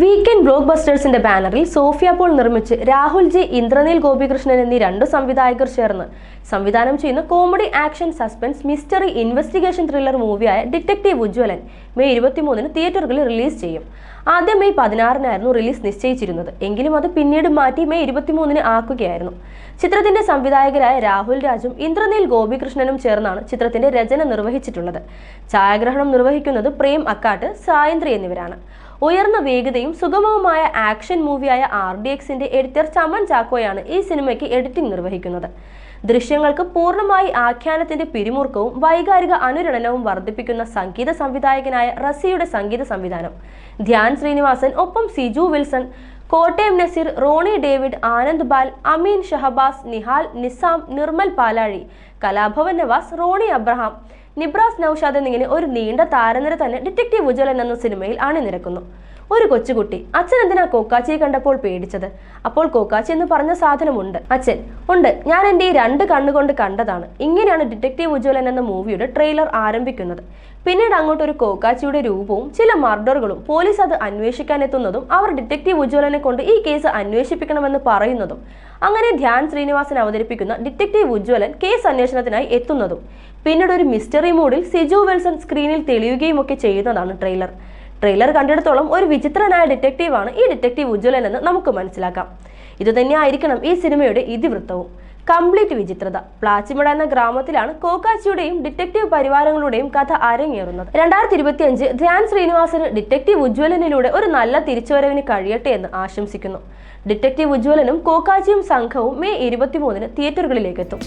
Weekend block ബസ്റ്റേഴ്സിന്റെ ബാനറിൽ Sophia Paul നിർമ്മിച്ച് Rahul G Indraneil Gopikrishnan എന്നീ രണ്ട് സംവിധായകർ ചേർന്ന് സംവിധാനം ചെയ്യുന്ന comedy action suspense mystery investigation thriller മൂവിയായ detective Ujjwalan May ഇരുപത്തിമൂന്നിന് തിയേറ്ററുകളിൽ റിലീസ് ചെയ്യും. ആദ്യം മെയ് പതിനാറിനായിരുന്നു റിലീസ് നിശ്ചയിച്ചിരുന്നത്. എങ്കിലും അത് പിന്നീട് മാറ്റി മെയ് ഇരുപത്തിമൂന്നിന് ആക്കുകയായിരുന്നു. ചിത്രത്തിന്റെ സംവിധായകരായ രാഹുൽ രാജും ഇന്ദ്രനീൽ ഗോപികൃഷ്ണനും ചേർന്നാണ് ചിത്രത്തിന്റെ രചന നിർവഹിച്ചിട്ടുള്ളത്. ഛായാഗ്രഹണം നിർവഹിക്കുന്നത് പ്രേം അക്കാട്ട് സായന്ത്രി എന്നിവരാണ്. ഉയർന്ന വേഗതയും സുഗമവുമായ ആക്ഷൻ മൂവിയായ ആർ ഡി എക്സിന്റെ എഡിറ്റർ ചമൻ ചാക്കോയാണ് ഈ സിനിമയ്ക്ക് എഡിറ്റിംഗ് നിർവഹിക്കുന്നത്. ദൃശ്യങ്ങൾക്ക് പൂർണമായി ആഖ്യാനത്തിന്റെ പിരിമുറുക്കവും വൈകാരിക അനുരണനവും വർദ്ധിപ്പിക്കുന്ന സംഗീത സംവിധായകനായ റസിയുടെ സംഗീത സംവിധാനം. ധ്യാൻ ശ്രീനിവാസൻ ഒപ്പം Siju Wilson Kottayam Nazeer Rony David Anand Bal Ameen Shahabaz Nihal Nizam Nirmal Palazhi Kalabhavan Navas Rony Abraham Nibras Noushad എന്നിങ്ങനെ ഒരു നീണ്ട താരനിര തന്നെ ഡിറ്റക്റ്റീവ് ഉജ്വലൻ എന്ന സിനിമയിൽ അണിനിരക്കുന്നു ഒരു കൊച്ചുകുട്ടി. അച്ഛൻ എന്തിനാ കോക്കാച്ചിയെ കണ്ടപ്പോൾ പേടിച്ചത്? അപ്പോൾ കോക്കാച്ചി എന്ന് പറഞ്ഞ സാധനമുണ്ട്. അച്ഛൻ ഉണ്ട്. ഞാൻ എന്റെ ഈ രണ്ട് കണ്ണുകൊണ്ട് കണ്ടതാണ്. ഇങ്ങനെയാണ് ഡിറ്റക്റ്റീവ് ഉജ്വലൻ എന്ന മൂവിയുടെ ട്രെയിലർ ആരംഭിക്കുന്നത്. പിന്നീട് അങ്ങോട്ട് ഒരു കോക്കാച്ചിയുടെ രൂപവും ചില മർഡറുകളും പോലീസ് അത് അന്വേഷിക്കാൻ എത്തുന്നതും അവർ ഡിറ്റക്റ്റീവ് ഉജ്വലനെ കൊണ്ട് ഈ കേസ് അന്വേഷിപ്പിക്കണമെന്ന് പറയുന്നതും അങ്ങനെ ധ്യാൻ ശ്രീനിവാസൻ അവതരിപ്പിക്കുന്ന ഡിറ്റക്റ്റീവ് ഉജ്വലൻ കേസ് അന്വേഷണത്തിനായി എത്തുന്നതും പിന്നീട് ഒരു മിസ്റ്ററി മൂഡിൽ സിജു വെൽസൺ സ്ക്രീനിൽ തെളിയുകയും ഒക്കെ ചെയ്യുന്നതാണ് ട്രെയിലർ. ട്രെയിലർ കണ്ടിടത്തോളം ഒരു വിചിത്രനായ ഡിറ്റക്റ്റീവാണ് ഈ ഡിറ്റക്റ്റീവ് ഉജ്ജ്വലൻ എന്ന് നമുക്ക് മനസ്സിലാക്കാം. ഇതുതന്നെയായിരിക്കണം ഈ സിനിമയുടെ ഇതിവൃത്തവും. കംപ്ലീറ്റ് വിചിത്രത. പ്ലാച്ചിമട എന്ന ഗ്രാമത്തിലാണ് കോക്കാച്ചിയുടെയും ഡിറ്റക്റ്റീവ് പരിവാരങ്ങളുടെയും കഥ അരങ്ങേറുന്നത്. രണ്ടായിരത്തി ഇരുപത്തി അഞ്ച് ധ്യാൻ ശ്രീനിവാസന് ഡിറ്റക്റ്റീവ് ഉജ്ജ്വലനിലൂടെ ഒരു നല്ല തിരിച്ചുവരവിന് കഴിയട്ടെ എന്ന് ആശംസിക്കുന്നു. ഡിറ്റക്റ്റീവ് ഉജ്ജ്വലനും കോക്കാച്ചിയും സംഘവും മെയ് ഇരുപത്തിമൂന്നിന് തിയേറ്ററുകളിലേക്ക് എത്തും